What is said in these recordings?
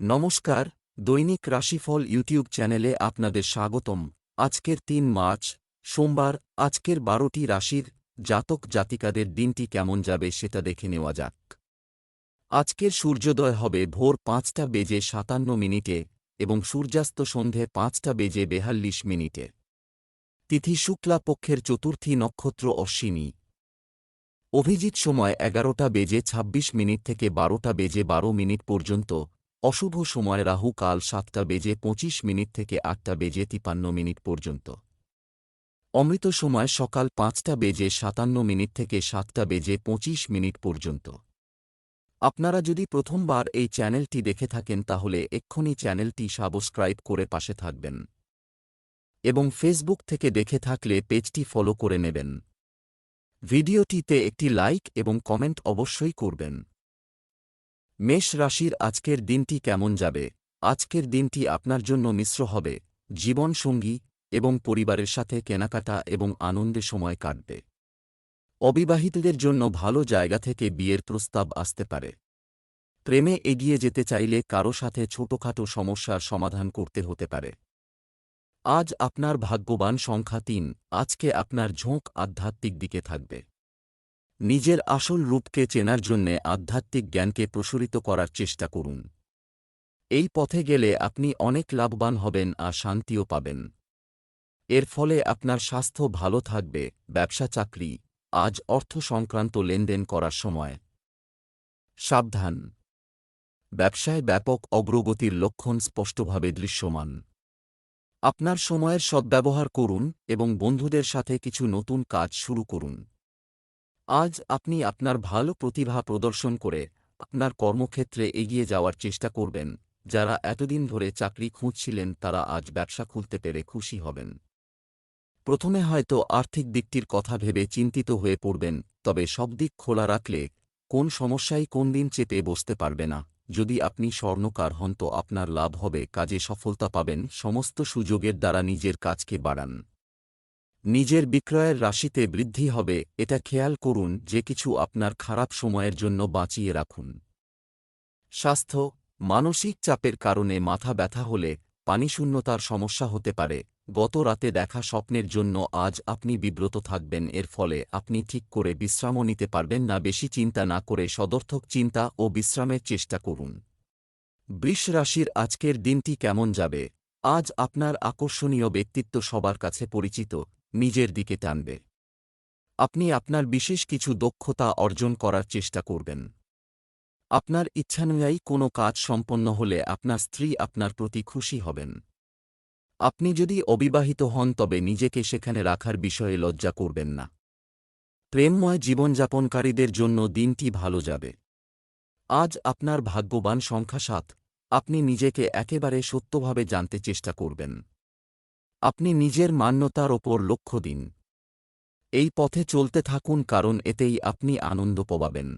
নমস্কার, দৈনিক রাশিফল ইউটিউব চ্যানেলে আপনাদের স্বাগতম। আজকের তিন মার্চ, সোমবার, আজকের বারোটি রাশির জাতক জাতিকাদের দিনটি কেমন যাবে সেটা দেখে নেওয়া যাক। আজকের সূর্যোদয় হবে ভোর পাঁচটা বেজে সাতান্ন মিনিটে এবং সূর্যাস্ত সন্ধে পাঁচটা বেজে বেহাল্লিশ মিনিটে। তিথি শুক্লা পক্ষের চতুর্থী নক্ষত্র অশ্বিনী। অভিজিৎ সময় এগারোটা বেজে ২৬ মিনিট থেকে বারোটা বেজে বারো মিনিট পর্যন্ত অশুভ সময় রাহু কাল সাতটা বেজে পঁচিশ মিনিট থেকে আটটা বেজে তিপান্ন মিনিট পর্যন্ত। অমৃত সময় সকাল পাঁচটা বেজে সাতান্ন মিনিট থেকে সাতটা বেজে পঁচিশ মিনিট পর্যন্ত। আপনারা যদি প্রথমবার এই চ্যানেলটি দেখে থাকেন তাহলে এক্ষুনি চ্যানেলটি সাবস্ক্রাইব করে পাশে থাকবেন। এবং ফেসবুক থেকে দেখে থাকলে পেজটি ফলো করে নেবেন। ভিডিওটিতে একটি লাইক এবং কমেন্ট অবশ্যই করবেন। মেষ রাশির আজকের দিনটি কেমন যাবে? আজকের দিনটি আপনার জন্য মিশ্র হবে। জীবনসঙ্গী এবং পরিবারের সাথে কেনাকাটা এবং আনন্দে সময় কাটবে। অবিবাহিতদের জন্য ভালো জায়গা থেকে বিয়ের প্রস্তাব আসতে পারে। প্রেমে এগিয়ে যেতে চাইলে কারও সাথে ছোটখাটো সমস্যার সমাধান করতে হতে পারে। আজ আপনার ভাগ্যবান সংখ্যা তিন। আজকে আপনার ঝোঁক আধ্যাত্মিক দিকে থাকবে। নিজের আসল রূপকে চেনার জন্যে আধ্যাত্মিক জ্ঞানকে প্রসারিত করার চেষ্টা করুন। এই পথে গেলে আপনি অনেক লাভবান হবেন আর শান্তিও পাবেন। এর ফলে আপনার স্বাস্থ্য ভালো থাকবে, ব্যবসা, চাকরি, আজ অর্থ সংক্রান্ত লেনদেন করার সময়। সাবধান। ব্যবসায় ব্যাপক অগ্রগতির লক্ষণ স্পষ্টভাবে দৃশ্যমান। আপনার সময়ের সদ্ব্যবহার করুন এবং বন্ধুদের সাথে কিছু নতুন কাজ শুরু করুন। আজ আপনি আপনার ভালো প্রতিভা প্রদর্শন করে আপনার কর্মক্ষেত্রে এগিয়ে যাওয়ার চেষ্টা করবেন। যারা এতদিন ধরে চাকরি খুঁজছিলেন তারা আজ ব্যবসা খুলতে পেরে খুশি হবেন। প্রথমে হয়তো আর্থিক দিকটির কথা ভেবে চিন্তিত হয়ে পড়বেন, তবে সব দিক খোলা রাখলে কোন সমস্যাই কোন দিন চেপে বসতে পারবে না। যদি আপনি স্বর্ণকার হন তো আপনার লাভ হবে, কাজে সফলতা পাবেন, সমস্ত সুযোগের দ্বারা নিজের কাজকে বাড়ান। নিজের বিক্রয়ের রাশিতে বৃদ্ধি হবে, এটা খেয়াল করুন যে কিছু আপনার খারাপ সময়ের জন্য বাঁচিয়ে রাখুন। স্বাস্থ্য, মানসিক চাপের কারণে মাথা ব্যথা হলে পানিশূন্যতার সমস্যা হতে পারে। গত রাতে দেখা স্বপ্নের জন্য আজ আপনি বিব্রত থাকবেন, এর ফলে আপনি ঠিক করে বিশ্রামও নিতে পারবেন না। বেশি চিন্তা না করে সদর্থক চিন্তা ও বিশ্রামের চেষ্টা করুন। বৃষ রাশির আজকের দিনটি কেমন যাবে? আজ আপনার আকর্ষণীয় ব্যক্তিত্ব সবার কাছে পরিচিত নিজের দিকে টানবে। আপনি আপনার বিশেষ কিছু দক্ষতা অর্জন করার চেষ্টা করবেন। আপনার ইচ্ছানুযায়ী কোনো কাজ সম্পন্ন হলে আপনার স্ত্রী আপনার প্রতি খুশি হবেন। আপনি যদি অবিবাহিত হন তবে নিজেকে সেখানে রাখার বিষয়ে লজ্জা করবেন না। প্রেমময় জীবনযাপনকারীদের জন্য দিনটি ভালো যাবে। আজ আপনার ভাগ্যবান সংখ্যা সাত। আপনি নিজেকে একেবারে সত্যভাবে জানতে চেষ্টা করবেন। আপনি নিজের মান্যতার ওপর লক্ষ্য দিন। এই পথে চলতে থাকুন কারণ এতেই আপনি আনন্দ পাবেন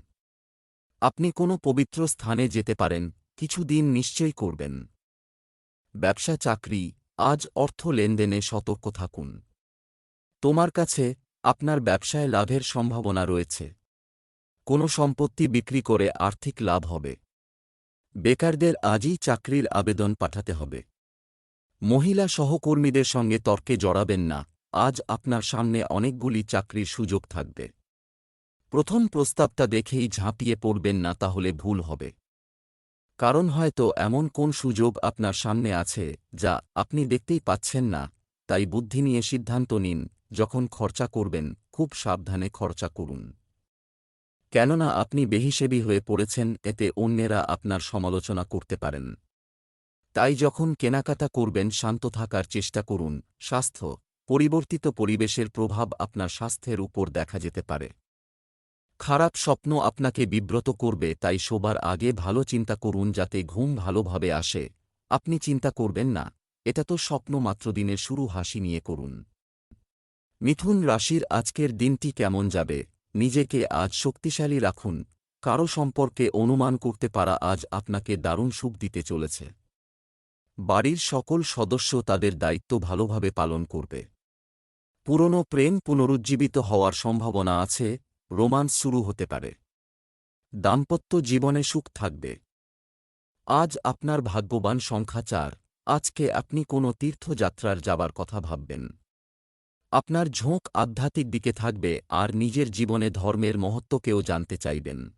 আপনি কোনো পবিত্র স্থানে যেতে পারেন, কিছু দিন নিশ্চয়ই করবেন। ব্যবসা, চাকরি, আজ অর্থ লেনদেনে সতর্ক থাকুন। তোমার কাছে আপনার ব্যবসায় লাভের সম্ভাবনা রয়েছে। কোনো সম্পত্তি বিক্রি করে আর্থিক লাভ হবে। বেকারদের আজই চাকরির আবেদন পাঠাতে হবে। মহিলা সহকর্মীদের সঙ্গে তর্কে জড়াবেন না, আজ আপনার সামনে অনেকগুলি চাকরির সুযোগ থাকবে। প্রথম প্রস্তাবটা দেখেই ঝাঁপিয়ে পড়বেন না তাহলে ভুল হবে। কারণ হয়তো এমন কোন সুযোগ আপনার সামনে আছে, যা আপনি দেখতেই পাচ্ছেন না, তাই বুদ্ধি নিয়ে সিদ্ধান্ত নিন, যখন খরচা করবেন, খুব সাবধানে খরচা করুন। কেননা আপনি বেহিসেবি হয়ে পড়েছেন, এতে অন্যেরা আপনার সমালোচনা করতে পারেন। তাই যখন কেনাকাটা করবেন, শান্ত থাকার চেষ্টা করুন। স্বাস্থ্য, পরিবর্তিত পরিবেশের প্রভাব আপনার স্বাস্থ্যের উপর দেখা যেতে পারে। খারাপ স্বপ্ন আপনাকে বিব্রত করবে, তাই শোবার আগে ভালো চিন্তা করুন যাতে ঘুম ভালোভাবে আসে। আপনি চিন্তা করবেন না, এটা তো স্বপ্ন মাত্র দিনের শুরু, হাসি নিয়ে করুন। মিথুন রাশির আজকের দিনটি কেমন যাবে? নিজেকে আজ শক্তিশালী রাখুন। কারও সম্পর্কে অনুমান করতে পারা আজ আপনাকে দারুণ সুখ দিতে চলেছে। বাড়ির সকল সদস্য তাদের দায়িত্ব ভালোভাবে পালন করবে। পুরনো প্রেম পুনরুজ্জীবিত হওয়ার সম্ভাবনা আছে, রোমান্স শুরু হতে পারে। দাম্পত্য জীবনে সুখ থাকবে। আজ আপনার ভাগ্যবান সংখ্যা চার, আজকে আপনি কোনো তীর্থযাত্রার যাবার কথা ভাববেন। আপনার ঝোঁক আধ্যাত্মিক দিকে থাকবে, আর নিজের জীবনে ধর্মের মহত্বকেও জানতে চাইবেন।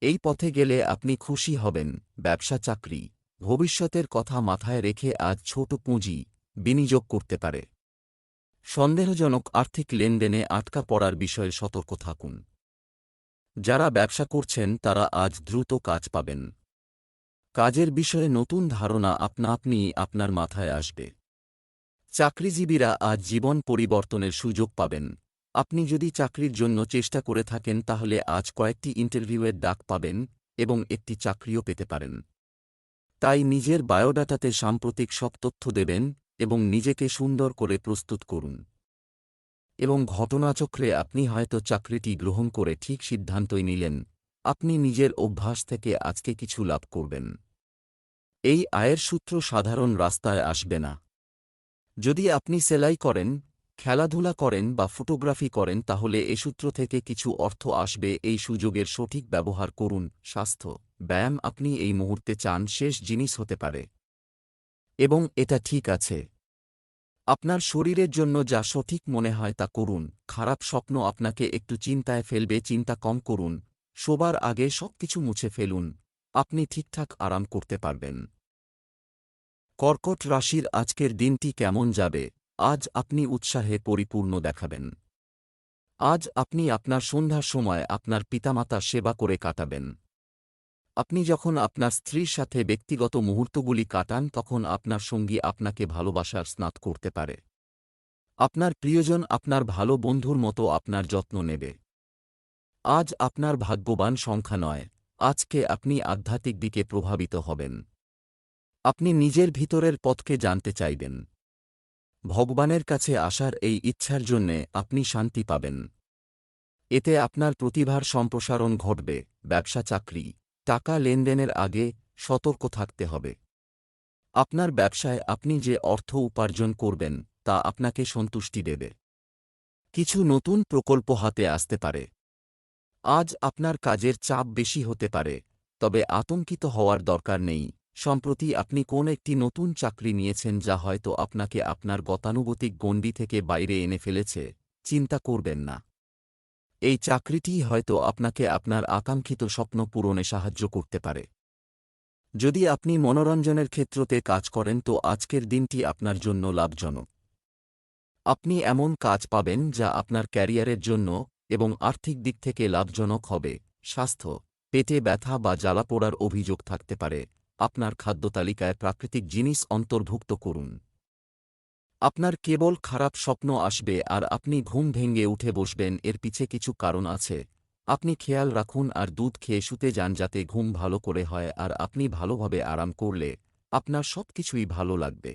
এই পথে গেলে আপনি খুশি হবেন, ব্যবসা চাকরি। ভবিষ্যতের কথা মাথায় রেখে আজ ছোট পুঁজি বিনিয়োগ করতে পারে। সন্দেহজনক আর্থিক লেনদেনে আটকা পড়ার বিষয়ে সতর্ক থাকুন। যারা ব্যবসা করছেন, তারা আজ দ্রুত কাজ পাবেন। কাজের বিষয়ে নতুন ধারণা আপনা আপনি আপনার মাথায় আসবে। চাকরিজীবীরা আজ জীবন পরিবর্তনের সুযোগ পাবেন। আপনি যদি চাকরির জন্য চেষ্টা করে থাকেন, তাহলে আজ কয়েকটি ইন্টারভিউয়ের ডাক পাবেন এবং একটি চাকরিও পেতে পারেন। তাই নিজের বায়োডাটাতে সাম্প্রতিক সব তথ্য দেবেন এবং নিজেকে সুন্দর করে প্রস্তুত করুন। এবং ঘটনাচক্রে আপনি হয়তো চাকরিটি গ্রহণ করে ঠিক সিদ্ধান্তই নিলেন, আপনি নিজের অভ্যাস থেকে আজকে কিছু লাভ করবেন। এই আয়ের সূত্র সাধারণ রাস্তায় আসবে না। যদি আপনি সেলাই করেন, খেলাধুলা করেন বা ফটোগ্রাফি করেন তাহলে এ সূত্র থেকে কিছু অর্থ আসবে, এই সুযোগের সঠিক ব্যবহার করুন, স্বাস্থ্য। ব্যায়াম আপনি এই মুহূর্তে চান শেষ জিনিস হতে পারে। এবং এটা ঠিক আছে। আপনার শরীরের জন্য যা সঠিক মনে হয় তা করুন। খারাপ স্বপ্ন আপনাকে একটু চিন্তায় ফেলবে, চিন্তা কম করুন। শোবার আগে সবকিছু মুছে ফেলুন। আপনি ঠিকঠাক আরাম করতে পারবেন। কর্কট রাশির আজকের দিনটি কেমন যাবে? আজ আপনি উৎসাহে পরিপূর্ণ দেখাবেন। আজ আপনি আপনার সন্ধ্যার সময় আপনার পিতামাতা সেবা করে কাটাবেন। আপনি যখন আপনার স্ত্রীর সাথে ব্যক্তিগত মুহূর্তগুলি কাটান, তখন আপনার সঙ্গী আপনাকে ভালোবাসার স্নাত করতে পারে। আপনার প্রিয়জন আপনার ভালো বন্ধুর মতো আপনার যত্ন নেবে। আজ আপনার ভাগ্যবান সংখ্যা নয়, আজকে আপনি আধ্যাত্মিক দিকে প্রভাবিত হবেন। আপনি নিজের ভিতরের পথকে জানতে চাইবেন। ভগবানের কাছে আসার এই ইচ্ছার জন্যে আপনি শান্তি পাবেন। এতে আপনার প্রতিভার সম্প্রসারণ ঘটবে, ব্যবসা, চাকরি। টাকা লেনদেনের আগে সতর্ক থাকতে হবে। আপনার ব্যবসায় আপনি যে অর্থ উপার্জন করবেন, তা আপনাকে সন্তুষ্টি দেবে। কিছু নতুন প্রকল্প হাতে আসতে পারে। আজ আপনার কাজের চাপ বেশি হতে পারে, তবে আতঙ্কিত হওয়ার দরকার নেই, সম্প্রতি আপনি কোন একটি নতুন চাকরি নিয়েছেন যা হয়তো আপনাকে আপনার গতানুগতিক গণ্ডি থেকে বাইরে এনে ফেলেছে, চিন্তা করবেন না। এই চাকরিটি হয়তো আপনাকে আপনার আকাঙ্ক্ষিত স্বপ্ন পূরণে সাহায্য করতে পারে। যদি আপনি মনোরঞ্জনের ক্ষেত্রতে কাজ করেন তো আজকের দিনটি আপনার জন্য লাভজনক। আপনি এমন কাজ পাবেন যা আপনার ক্যারিয়ারের জন্য এবং আর্থিক দিক থেকে লাভজনক হবে। স্বাস্থ্য, পেটে ব্যথা বা জ্বালা পোড়ার অভিযোগ থাকতে পারে। আপনার খাদ্য তালিকায় প্রাকৃতিক জিনিস অন্তর্ভুক্ত করুন। আপনার কেবল খারাপ স্বপ্ন আসবে আর আপনি ঘুম ভেঙে উঠে বসবেন, এর পিছে কিছু কারণ আছে। আপনি খেয়াল রাখুন আর দুধ খেয়ে শুতে যান যাতে ঘুম ভালো করে হয় আর আপনি ভালোভাবে আরাম করলে আপনার সব কিছুই ভালো লাগবে।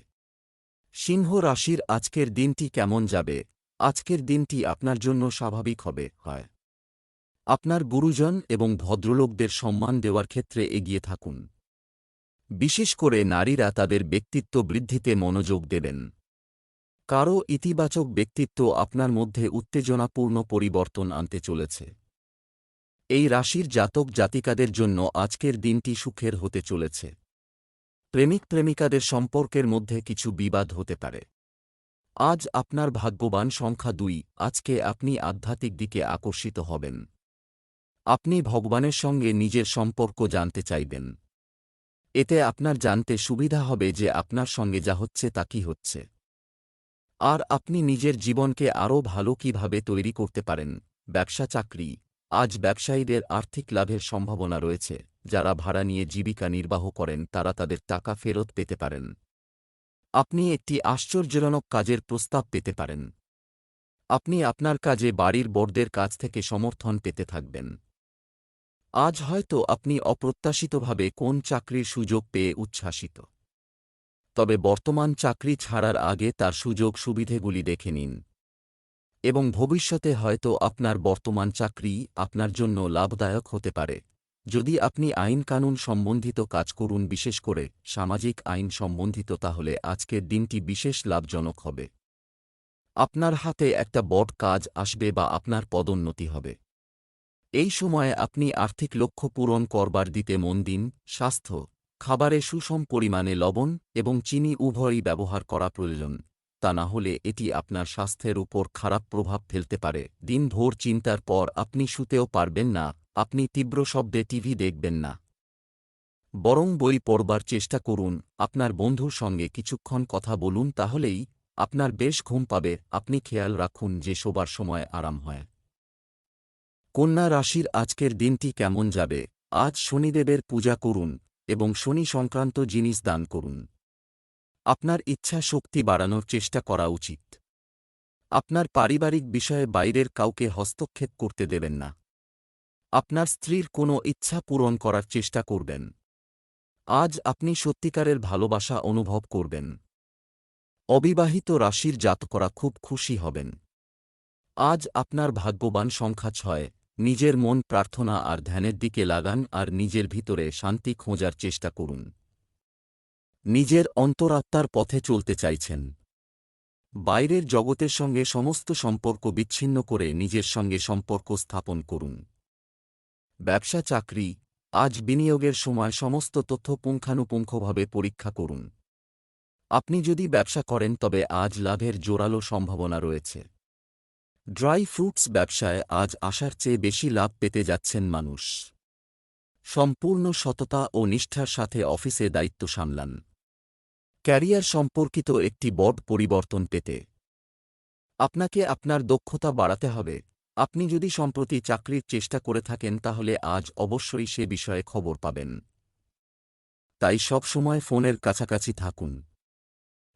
সিংহ রাশির আজকের দিনটি কেমন যাবে? আজকের দিনটি আপনার জন্য স্বাভাবিক হবে, হয়। আপনার গুরুজন এবং ভদ্রলোকদের সম্মান দেওয়ার ক্ষেত্রে এগিয়ে থাকুন। বিশেষ করে নারীরা তাদের ব্যক্তিত্ব বৃদ্ধিতে মনোযোগ দেবেন। কারও ইতিবাচক ব্যক্তিত্ব আপনার মধ্যে উত্তেজনাপূর্ণ পরিবর্তন আনতে চলেছে। এই রাশির জাতক জাতিকাদের জন্য আজকের দিনটি সুখের হতে চলেছে। প্রেমিক প্রেমিকাদের সম্পর্কের মধ্যে কিছু বিবাদ হতে পারে। আজ আপনার ভাগ্যবান সংখ্যা দুই, আজকে আপনি আধ্যাত্মিক দিকে আকর্ষিত হবেন। আপনি ভগবানের সঙ্গে নিজের সম্পর্ক জানতে চাইবেন। এতে আপনার জানতে সুবিধা হবে যে আপনার সঙ্গে যা হচ্ছে তা কি হচ্ছে। আর আপনি নিজের জীবনকে আরও ভালো কীভাবে তৈরি করতে পারেন? ব্যবসা চাকরি। আজ ব্যবসায়ীদের আর্থিক লাভের সম্ভাবনা রয়েছে। যারা ভাড়া নিয়ে জীবিকা নির্বাহ করেন, তারা তাদের টাকা ফেরত পেতে পারেন। আপনি একটি আশ্চর্যজনক কাজের প্রস্তাব পেতে পারেন। আপনি আপনার কাজে বাড়ির বড়দের কাছ থেকে সমর্থন পেতে থাকবেন। আজ হয়তো আপনি অপ্রত্যাশিতভাবে কোন চাকরির সুযোগ পেয়ে উচ্ছ্বাসিত। তবে বর্তমান চাকরি ছাড়ার আগে তার সুযোগ সুবিধেগুলি দেখে নিন। এবং ভবিষ্যতে হয়তো আপনার বর্তমান চাকরি আপনার জন্য লাভদায়ক হতে পারে। যদি আপনি আইন কানুন সম্বন্ধিত কাজ করুন, বিশেষ করে সামাজিক আইন সম্বন্ধিত, তাহলে আজকের দিনটি বিশেষ লাভজনক হবে। আপনার হাতে একটা বড় কাজ আসবে বা আপনার পদোন্নতি হবে। এই সময়ে আপনি আর্থিক লক্ষ্য পূরণ করবার দিতে মন দিন, স্বাস্থ্য খাবারে সুষম পরিমাণে লবণ এবং চিনি উভয়ই ব্যবহার করা প্রয়োজন, তা না হলে এটি আপনার স্বাস্থ্যের উপর খারাপ প্রভাব ফেলতে পারে। দিনভর চিন্তার পর আপনি শুতেও পারবেন না, আপনি তীব্র শব্দে টিভি দেখবেন না। বরং বই পড়বার চেষ্টা করুন, আপনার বন্ধুর সঙ্গে কিছুক্ষণ কথা বলুন, তাহলেই আপনার বেশ ঘুম পাবে। আপনি খেয়াল রাখুন যে শোবার সময় আরাম হয়। কন্যা রাশির আজকের দিনটি কেমন যাবে? আজ শনিদেবের পূজা করুন এবং শনি সংক্রান্ত জিনিস দান করুন। আপনার ইচ্ছা শক্তি বাড়ানোর চেষ্টা করা উচিত। আপনার পারিবারিক বিষয়ে বাইরের কাউকে হস্তক্ষেপ করতে দেবেন না। আপনার স্ত্রীর কোনো ইচ্ছা পূরণ করার চেষ্টা করবেন। আজ আপনি সত্যিকারের ভালোবাসা অনুভব করবেন। অবিবাহিত রাশির জাতকরা খুব খুশি হবেন। আজ আপনার ভাগ্যবান সংখ্যা ছয়। নিজের মন প্রার্থনা আর ধ্যানের দিকে লাগান আর নিজের ভিতরে শান্তি খোঁজার চেষ্টা করুন। নিজের অন্তরাত্মার পথে চলতে চাইছেন। বাইরের জগতের সঙ্গে সমস্ত সম্পর্ক বিচ্ছিন্ন করে নিজের সঙ্গে সম্পর্ক স্থাপন করুন। ব্যবসা, চাকরি, আজ বিনিয়োগের সময় সমস্ত তথ্য পুঙ্খানুপুঙ্খভাবে পরীক্ষা করুন। আপনি যদি ব্যবসা করেন তবে আজ লাভের জোরালো সম্ভাবনা রয়েছে। ড্রাই ফ্রুটস ব্যবসায় আজ আসার চেয়ে বেশি লাভ পেতে যাচ্ছেন মানুষ। সম্পূর্ণ সততা ও নিষ্ঠার সাথে অফিসে দায়িত্ব সামলান। ক্যারিয়ার সম্পর্কিত একটি বড় পরিবর্তন পেতে। আপনাকে আপনার দক্ষতা বাড়াতে হবে। আপনি যদি সম্প্রতি চাকরির চেষ্টা করে থাকেন তাহলে আজ অবশ্যই সে বিষয়ে খবর পাবেন। তাই সবসময় ফোনের কাছাকাছি থাকুন।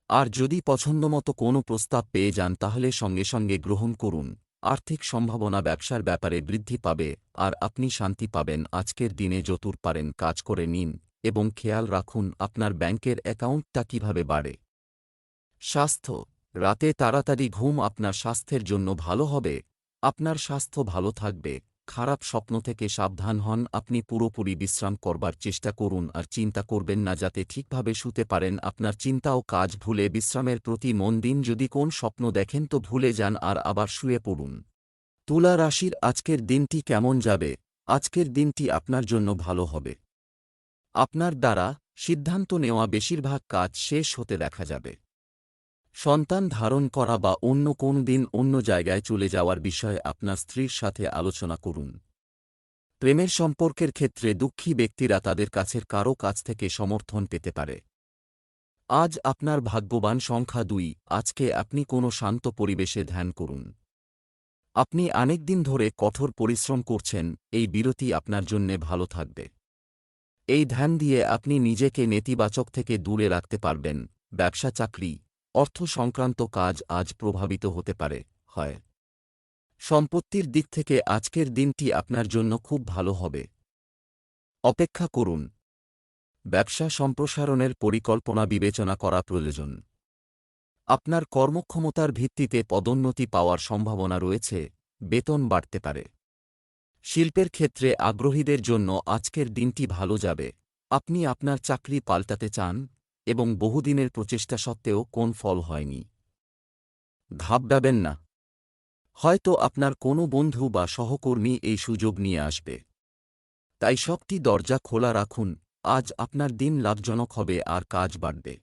আর যদি পছন্দমতো কোনো প্রস্তাব পেয়ে যান তাহলে সঙ্গে সঙ্গে গ্রহণ করুন। আর্থিক সম্ভাবনা ব্যবসার ব্যাপারে বৃদ্ধি পাবে, আর আপনি শান্তি পাবেন। আজকের দিনে যতুর পারেন, কাজ করে নিন, এবং খেয়াল রাখুন আপনার ব্যাংকের অ্যাকাউন্টটা কীভাবে বাড়ে। স্বাস্থ্য। রাতে তাড়াতাড়ি ঘুম আপনার স্বাস্থ্যের জন্য ভালো হবে। আপনার স্বাস্থ্য ভালো থাকবে। খারাপ স্বপ্ন থেকে সাবধান হন, আপনি পুরোপুরি বিশ্রাম করবার চেষ্টা করুন আর চিন্তা করবেন না যাতে ঠিকভাবে শুতে পারেন। আপনার চিন্তা ও কাজ ভুলে বিশ্রামের প্রতি মন দিন। যদি কোন স্বপ্ন দেখেন তো ভুলে যান আর আবার শুয়ে পড়ুন। তুলা রাশির আজকের দিনটি কেমন যাবে? আজকের দিনটি আপনার জন্য ভালো হবে। আপনার দ্বারা সিদ্ধান্ত নেওয়া বেশিরভাগ কাজ শেষ হতে দেখা যাবে। সন্তান ধারণ করা বা অন্য কোন দিন অন্য জায়গায় চলে যাওয়ার বিষয়ে আপনার স্ত্রীর সাথে আলোচনা করুন। প্রেমের সম্পর্কের ক্ষেত্রে দুঃখী ব্যক্তিরা তাদের কাছের কারও কাছ থেকে সমর্থন পেতে পারে। আজ আপনার ভাগ্যবান সংখ্যা দুই, আজকে আপনি কোনো শান্ত পরিবেশে ধ্যান করুন। আপনি অনেক দিন ধরে কঠোর পরিশ্রম করছেন, এই বিরতি আপনার জন্যে ভালো থাকবে। এই ধ্যান দিয়ে আপনি নিজেকে নেতিবাচক থেকে দূরে রাখতে পারবেন ব্যবসা চাকরি অর্থ সংক্রান্ত কাজ আজ প্রভাবিত হতে পারে, হয়। সম্পত্তির দিক থেকে আজকের দিনটি আপনার জন্য খুব ভালো হবে। অপেক্ষা করুন। ব্যবসা সম্প্রসারণের পরিকল্পনা বিবেচনা করা প্রয়োজন। আপনার কর্মক্ষমতার ভিত্তিতে পদোন্নতি পাওয়ার সম্ভাবনা রয়েছে, বেতন বাড়তে পারে। শিল্পের ক্ষেত্রে আগ্রহীদের জন্য আজকের দিনটি ভালো যাবে। আপনি আপনার চাকরি পাল্টাতে চান এবং বহুদিনের প্রচেষ্টা সত্ত্বেও কোন ফল হয়নি। ঘাবড়াবেন না। হয়তো আপনার কোনো বন্ধু বা সহকর্মী এই সুযোগ নিয়ে আসবে। তাই সবটি দরজা খোলা রাখুন, আজ আপনার দিন লাভজনক হবে আর কাজ বাড়বে।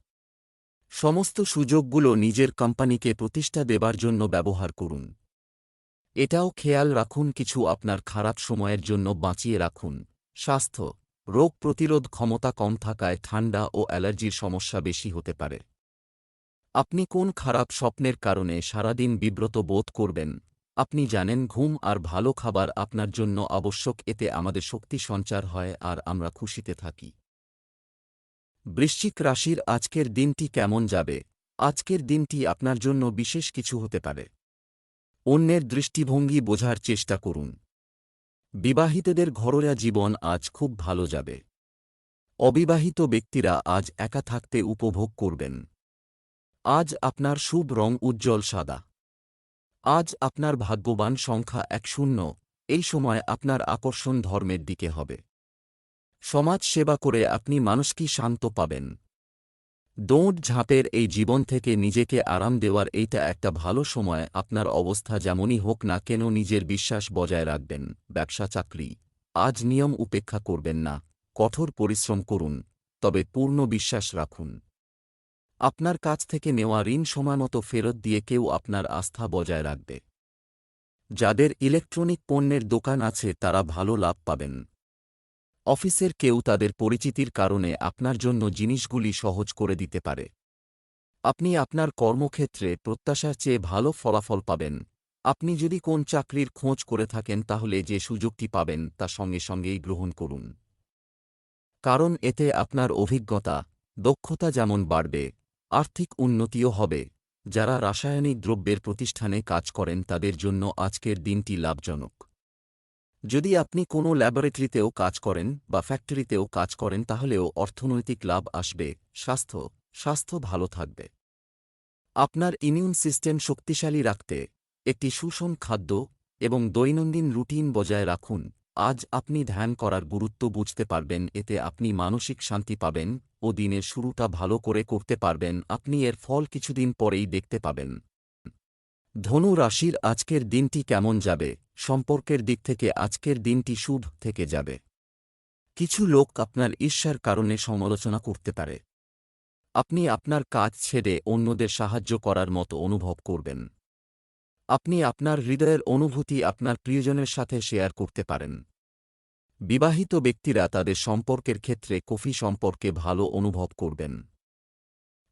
সমস্ত সুযোগগুলো নিজের কোম্পানিকে প্রতিষ্ঠা দেবার জন্য ব্যবহার করুন। এটাও খেয়াল রাখুন কিছু আপনার খারাপ সময়ের জন্য বাঁচিয়ে রাখুন। স্বাস্থ্য রোগ প্রতিরোধ ক্ষমতা কম থাকায় ঠান্ডা ও অ্যালার্জির সমস্যা বেশি হতে পারে। আপনি কোন খারাপ স্বপ্নের কারণে সারাদিন বিব্রত বোধ করবেন? আপনি জানেন ঘুম আর ভালো খাবার আপনার জন্য আবশ্যক, এতে আমাদের শক্তি সঞ্চার হয় আর আমরা খুশিতে থাকি। বৃশ্চিক রাশির আজকের দিনটি কেমন যাবে? আজকের দিনটি আপনার জন্য বিশেষ কিছু হতে পারে। অন্যের দৃষ্টিভঙ্গি বোঝার চেষ্টা করুন। বিবাহিতদের ঘরোয়া জীবন আজ খুব ভালো যাবে। অবিবাহিত ব্যক্তিরা আজ একা থাকতে উপভোগ করবেন। আজ আপনার শুভ রং উজ্জ্বল সাদা। আজ আপনার ভাগ্যবান সংখ্যা এক শূন্য, এই সময় আপনার আকর্ষণ ধর্মের দিকে হবে। সমাজ সেবা করে আপনি মানুষকে শান্ত পাবেন। দৌড় ঝাঁপের এই জীবন থেকে নিজেকে আরাম দেওয়ার এইটা একটা ভালো সময়, আপনার অবস্থা যেমনই হোক না কেন নিজের বিশ্বাস বজায় রাখবেন, ব্যবসা, চাকরি। আজ নিয়ম উপেক্ষা করবেন না, কঠোর পরিশ্রম করুন, তবে পূর্ণ বিশ্বাস রাখুন। আপনার কাছ থেকে নেওয়া ঋণ সময়মতো ফেরত দিয়ে কেউ আপনার আস্থা বজায় রাখবে। যাদের ইলেকট্রনিক পণ্যের দোকান আছে তারা ভালো লাভ পাবেন। অফিসের কেউ তাদের পরিচিতির কারণে আপনার জন্য জিনিসগুলি সহজ করে দিতে পারে। আপনি আপনার কর্মক্ষেত্রে প্রত্যাশার চেয়ে ভালো ফলাফল পাবেন। আপনি যদি কোন চাকরির খোঁজ করে থাকেন, তাহলে যে সুযোগটি পাবেন, তা সঙ্গে সঙ্গেই গ্রহণ করুন। কারণ এতে আপনার অভিজ্ঞতা, দক্ষতা যেমন বাড়বে, আর্থিক উন্নতিও হবে। যারা রাসায়নিক দ্রব্যের প্রতিষ্ঠানে কাজ করেন, তাদের জন্য আজকের দিনটি লাভজনক। যদি আপনি কোনো ল্যাবরেটরিতেও কাজ করেন বা ফ্যাক্টরিতেও কাজ করেন, তাহলেও অর্থনৈতিক লাভ আসবে। স্বাস্থ্য স্বাস্থ্য ভালো থাকবে। আপনার ইমিউন সিস্টেম শক্তিশালী রাখতে একটি সুষম খাদ্য এবং দৈনন্দিন রুটিন বজায় রাখুন। আজ আপনি ধ্যান করার গুরুত্ব বুঝতে পারবেন, এতে আপনি মানসিক শান্তি পাবেন ও দিনের শুরুটা ভালো করে করতে পারবেন। আপনি এর ফল কিছুদিন পরেই দেখতে পাবেন। ধনু রাশির আজকের দিনটি কেমন যাবে? সম্পর্কের দিক থেকে আজকের দিনটি শুভ থেকে যাবে। কিছু লোক আপনার ঈর্ষার কারণে সমালোচনা করতে পারে। আপনি আপনার কাজ ছেড়ে অন্যদের সাহায্য করার মতো অনুভব করবেন। আপনি আপনার হৃদয়ের অনুভূতি আপনার প্রিয়জনের সাথে শেয়ার করতে পারেন। বিবাহিত ব্যক্তিরা তাদের সম্পর্কের ক্ষেত্রে কফি সম্পর্কে ভালো অনুভব করবেন।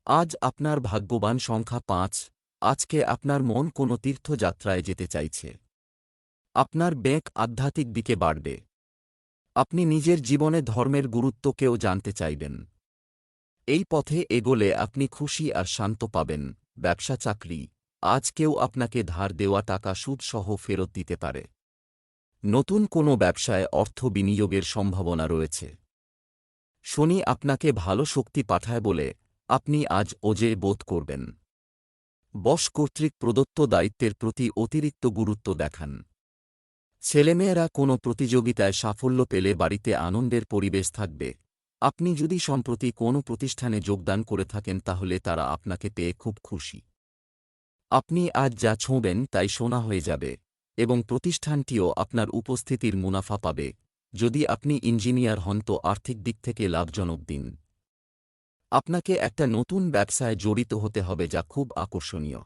আজ আপনার ভাগ্যবান সংখ্যা পাঁচ, আজকে আপনার মন কোনো তীর্থযাত্রায় যেতে চাইছে। আপনার ব্যাক আধ্যাত্মিক দিকে বাড়বে। আপনি নিজের জীবনে ধর্মের গুরুত্বকেও জানতে চাইবেন। এই পথে এগোলে আপনি খুশি আর শান্ত পাবেন, ব্যবসা চাকরি, আজ কেউ আপনাকে ধার দেওয়া টাকা সুদসহ ফেরত দিতে পারে। নতুন কোনো ব্যবসায় অর্থ বিনিয়োগের সম্ভাবনা রয়েছে। শনি আপনাকে ভালো শক্তি পাঠায় বলে আপনি আজ ওজে বোধ করবেন। বস কর্তৃক প্রদত্ত দায়িত্বের প্রতি অতিরিক্ত গুরুত্ব দেখান। ছেলেমেয়েরা কোনো প্রতিযোগিতায় সাফল্য পেলে বাড়িতে আনন্দের পরিবেশ থাকবে। আপনি যদি সম্প্রতি কোনো প্রতিষ্ঠানে যোগদান করে থাকেন তাহলে তারা আপনাকে পেয়ে খুব খুশি। আপনি আজ যা ছোঁবেন তাই সোনা হয়ে যাবে এবং প্রতিষ্ঠানটিও আপনার উপস্থিতির মুনাফা পাবে। যদি আপনি ইঞ্জিনিয়ার হন তো আর্থিক দিক থেকে লাভজনক দিন। আপনাকে একটা নতুন ব্যবসায় জড়িত হতে হবে যা খুব আকর্ষণীয়।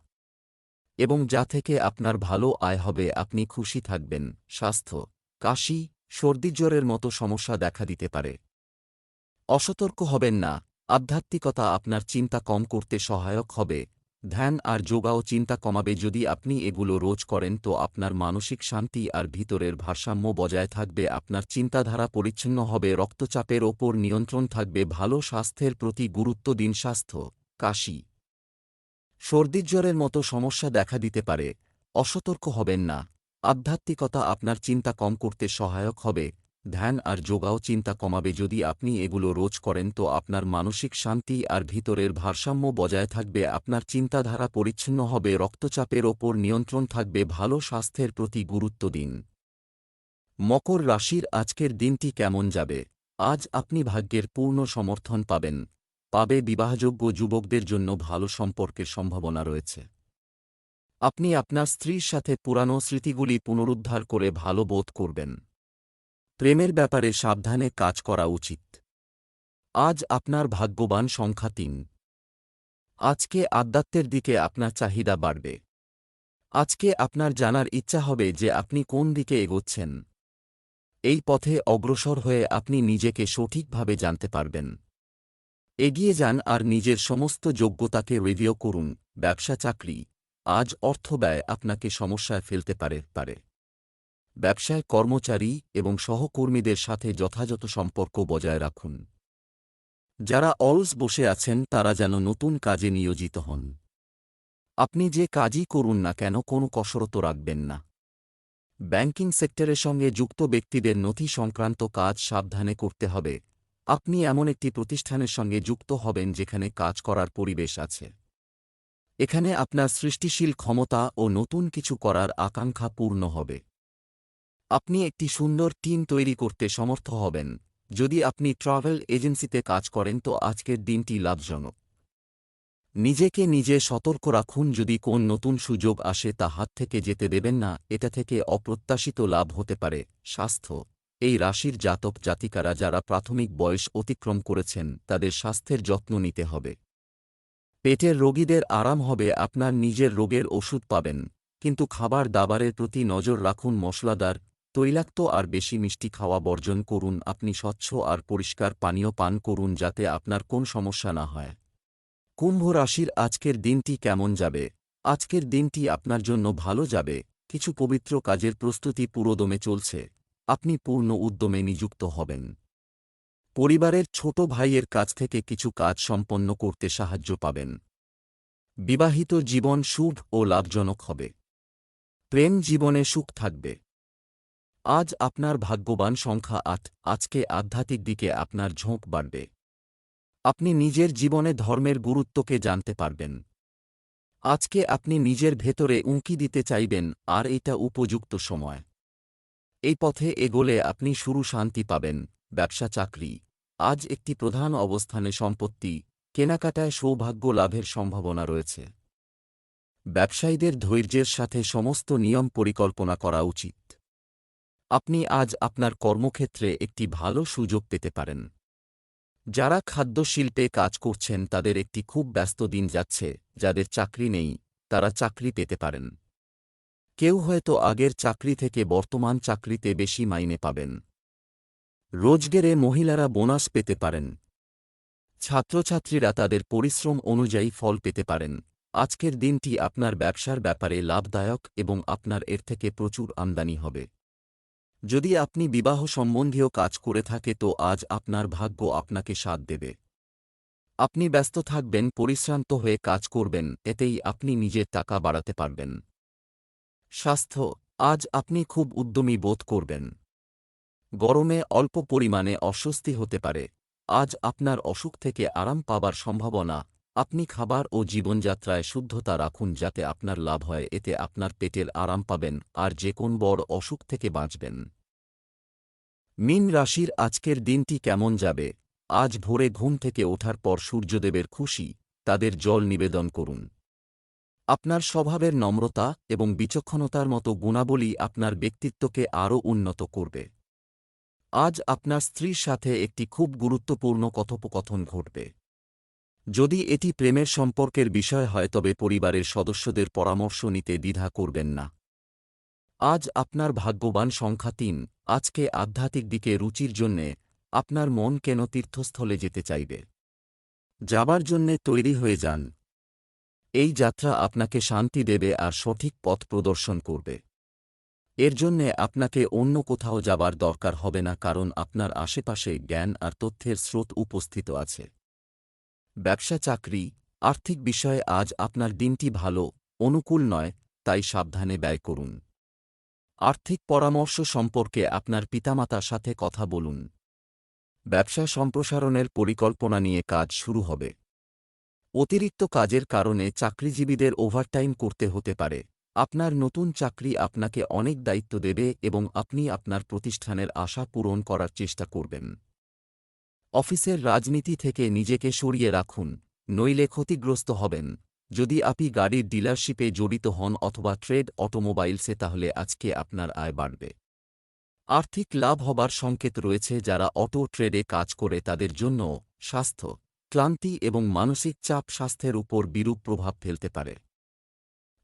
এবং যা থেকে আপনার ভালো আয় হবে, আপনি খুশি থাকবেন। স্বাস্থ্য। কাশি সর্দিজ্বরের মতো সমস্যা দেখা দিতে পারে। অসতর্ক হবেন না। আধ্যাত্মিকতা আপনার চিন্তা কম করতে সহায়ক হবে। ধ্যান আর যোগাও চিন্তা কমাবে। যদি আপনি এগুলো রোজ করেন, তো আপনার মানসিক শান্তি আর ভিতরের ভারসাম্য বজায় থাকবে। আপনার চিন্তাধারা পরিচ্ছন্ন হবে। রক্তচাপের ওপর নিয়ন্ত্রণ থাকবে। ভালো স্বাস্থ্যের প্রতি গুরুত্ব দিন। স্বাস্থ্য। কাশি। সর্দিজ্বরের মতো সমস্যা দেখা দিতে পারে। অসতর্ক হবেন না। আধ্যাত্মিকতা আপনার চিন্তা কম করতে সহায়ক হবে। ধ্যান আর যোগাও চিন্তা কমাবে। যদি আপনি এগুলো রোজ করেন, তো আপনার মানসিক শান্তি আর ভিতরের ভারসাম্য বজায় থাকবে। আপনার চিন্তাধারা পরিচ্ছন্ন হবে। রক্তচাপের ওপর নিয়ন্ত্রণ থাকবে। ভালো স্বাস্থ্যের প্রতি গুরুত্ব দিন। মকর রাশির আজকের দিনটি কেমন যাবে? আজ আপনি ভাগ্যের পূর্ণ সমর্থন পাবেন। পাবে বিবাহযোগ্য যুবকদের জন্য ভালো সম্পর্কের সম্ভাবনা রয়েছে। আপনি আপনার স্ত্রীর সাথে পুরানো স্মৃতিগুলি পুনরুদ্ধার করে ভালো বোধ করবেন। প্রেমের ব্যাপারে সাবধানে কাজ করা উচিত। আজ আপনার ভাগ্যবান সংখ্যা তিন। আজকে আধ্যাত্মের দিকে আপনার চাহিদা বাড়বে। আজকে আপনার জানার ইচ্ছা হবে যে আপনি কোন দিকে এগোচ্ছেন। এই পথে অগ্রসর হয়ে আপনি নিজেকে সঠিকভাবে জানতে পারবেন। এগিয়ে যান আর নিজের সমস্ত যোগ্যতাকে রিভিউ করুন। ব্যবসা চাকরি। আজ অর্থ ব্যয় আপনাকে সমস্যায় ফেলতে পারে পারে। ব্যবসায় কর্মচারী এবং সহকর্মীদের সাথে যথাযথ সম্পর্ক বজায় রাখুন। যারা অলস বসে আছেন, তারা যেন নতুন কাজে নিয়োজিত হন। আপনি যে কাজই করুন না কেন, কোনো কসরত রাখবেন না। ব্যাংকিং সেক্টরের সঙ্গে যুক্ত ব্যক্তিদের নথি সংক্রান্ত কাজ সাবধানে করতে হবে। আপনি এমন একটি প্রতিষ্ঠানের সঙ্গে যুক্ত হবেন যেখানে কাজ করার পরিবেশ আছে। এখানে আপনার সৃষ্টিশীল ক্ষমতা ও নতুন কিছু করার আকাঙ্ক্ষা পূর্ণ হবে। আপনি একটি সুন্দর টিম তৈরি করতে সমর্থ হবেন। যদি আপনি ট্রাভেল এজেন্সিতে কাজ করেন তো আজকের দিনটি লাভজনক। নিজেকে নিজে সতর্ক রাখুন যদি কোন নতুন সুযোগ আসে তা হাত থেকে যেতে দেবেন না, এটা থেকে অপ্রত্যাশিত লাভ হতে পারে, স্বাস্থ্য। এই রাশির জাতক জাতিকারা যারা প্রাথমিক বয়স অতিক্রম করেছেন, তাদের স্বাস্থ্যের যত্ন নিতে হবে। পেটের রোগীদের আরাম হবে, আপনার নিজের রোগের ওষুধ পাবেন। কিন্তু খাবার দাবারের প্রতি নজর রাখুন মশলাদার, তৈলাক্ত আর বেশি মিষ্টি খাওয়া বর্জন করুন, আপনি স্বচ্ছ আর পরিষ্কার পানীয় পান করুন যাতে আপনার কোন সমস্যা না হয়। কুম্ভ রাশির আজকের দিনটি কেমন যাবে? আজকের দিনটি আপনার জন্য ভালো যাবে। কিছু পবিত্র কাজের প্রস্তুতি পুরোদমে চলছে। আপনি পূর্ণ উদ্যমে নিযুক্ত হবেন। পরিবারের ছোট ভাইয়ের কাছ থেকে কিছু কাজ সম্পন্ন করতে সাহায্য পাবেন। বিবাহিত জীবন শুভ ও লাভজনক হবে। প্রেম জীবনে সুখ থাকবে। আজ আপনার ভাগ্যবান সংখ্যা আট, আজকে আধ্যাত্মিক দিকে আপনার ঝোঁক বাড়বে। আপনি নিজের জীবনে ধর্মের গুরুত্বকে জানতে পারবেন। আজকে আপনি নিজের ভেতরে উঁকি দিতে চাইবেন, আর এটা উপযুক্ত সময়। এই পথে এগোলে আপনি শুরু শান্তি পাবেন, ব্যবসা চাকরি। আজ একটি প্রধান অবস্থানে সম্পত্তি, কেনাকাটায় সৌভাগ্য লাভের সম্ভাবনা রয়েছে। ব্যবসায়ীদের ধৈর্যের সাথে সমস্ত নিয়ম পরিকল্পনা করা উচিত। আপনি আজ আপনার কর্মক্ষেত্রে একটি ভালো সুযোগ পেতে পারেন। যারা খাদ্য শিল্পে কাজ করছেন তাদের একটি খুব ব্যস্ত দিন যাচ্ছে, যাদের চাকরি নেই, তারা চাকরি পেতে পারেন। কেউ হয়তো আগের চাকরি থেকে বর্তমান চাকরিতে বেশি মাইনে পাবেন। রোজগেরে মহিলারা বোনাস পেতে পারেন। ছাত্রছাত্রীরা তাদের পরিশ্রম অনুযায়ী ফল পেতে পারেন। আজকের দিনটি আপনার ব্যবসার ব্যাপারে লাভদায়ক এবং আপনার এর থেকে প্রচুর আমদানি হবে। যদি আপনি বিবাহ সম্বন্ধীয় কাজ করে থাকে তো আজ আপনার ভাগ্য আপনাকে সাথ দেবে। আপনি ব্যস্ত থাকবেন, পরিশ্রান্ত হয়ে কাজ করবেন, এতেই আপনি নিজের টাকা বাড়াতে পারবেন। স্বাস্থ্য, আজ আপনি খুব উদ্যমী বোধ করবেন। গরমে অল্প পরিমাণে অস্বস্তি হতে পারে। আজ আপনার অসুখ থেকে আরাম পাবার সম্ভাবনা। আপনি খাবার ও জীবনযাত্রায় শুদ্ধতা রাখুন যাতে আপনার লাভ হয়, এতে আপনার পেটের আরাম পাবেন আর যে কোন বড় অসুখ থেকে বাঁচবেন। মিন রাশির আজকের দিনটি কেমন যাবে? আজ ভোরে ঘুম থেকে ওঠার পর সূর্যদেবের খুশি, তাদের জল নিবেদন করুন। আপনার স্বভাবের নম্রতা এবং বিচক্ষণতার মতো গুণাবলী আপনার ব্যক্তিত্বকে আরও উন্নত করবে। আজ আপনার স্ত্রীর সাথে একটি খুব গুরুত্বপূর্ণ কথোপকথন ঘটবে। যদি এটি প্রেমের সম্পর্কের বিষয় হয়, তবে পরিবারের সদস্যদের পরামর্শ নিতে দ্বিধা করবেন না। আজ আপনার ভাগ্যবান সংখ্যা তিন। আজকে আধ্যাত্মিক দিকে রুচির জন্যে আপনার মন কেন তীর্থস্থলে যেতে চাইবে? যাবার জন্যে তৈরি হয়ে যান। এই যাত্রা আপনাকে শান্তি দেবে আর সঠিক পথ প্রদর্শন করবে। এর জন্যে আপনাকে অন্য কোথাও যাবার দরকার হবে না কারণ আপনার আশেপাশে জ্ঞান আর তথ্যের স্রোত উপস্থিত আছে। ব্যবসা চাকরি, আর্থিক বিষয়ে আজ আপনার দিনটি ভালো, অনুকূল নয়, তাই সাবধানে ব্যয় করুন। আর্থিক পরামর্শ সম্পর্কে আপনার পিতামাতার সাথে কথা বলুন। ব্যবসা সম্প্রসারণের পরিকল্পনা নিয়ে কাজ শুরু হবে। অতিরিক্ত কাজের কারণে চাকরিজীবীদের ওভারটাইম করতে হতে পারে। আপনার নতুন চাকরি আপনাকে অনেক দায়িত্ব দেবে এবং আপনি আপনার প্রতিষ্ঠানের আশা পূরণ করার চেষ্টা করবেন। অফিসের রাজনীতি থেকে নিজেকে সরিয়ে রাখুন, নইলে ক্ষতিগ্রস্ত হবেন। যদি আপনি গাড়ির ডিলারশিপে জড়িত হন অথবা ট্রেড অটোমোবাইলসে, তাহলে আজকে আপনার আয় বাড়বে। আর্থিক লাভ হবার সংকেত রয়েছে যারা অটো ট্রেডে কাজ করে, তাদের জন্য স্বাস্থ্য। ক্লান্তি এবং মানসিক চাপ স্বাস্থ্যের উপর বিরূপ প্রভাব ফেলতে পারে।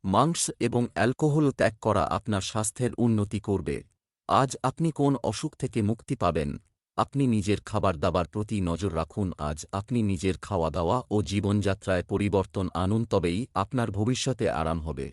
মাংস এবং অ্যালকোহল ত্যাগ করা আপনার স্বাস্থ্যের উন্নতি করবে। আজ আপনি কোন অসুখ থেকে মুক্তি পাবেন? আপনি নিজের খাবার দাবার প্রতি নজর রাখুন। আজ আপনি নিজের খাওয়া দাওয়া ও জীবনযাত্রায় পরিবর্তন আনুন, তবেই আপনার ভবিষ্যতে আরাম হবে।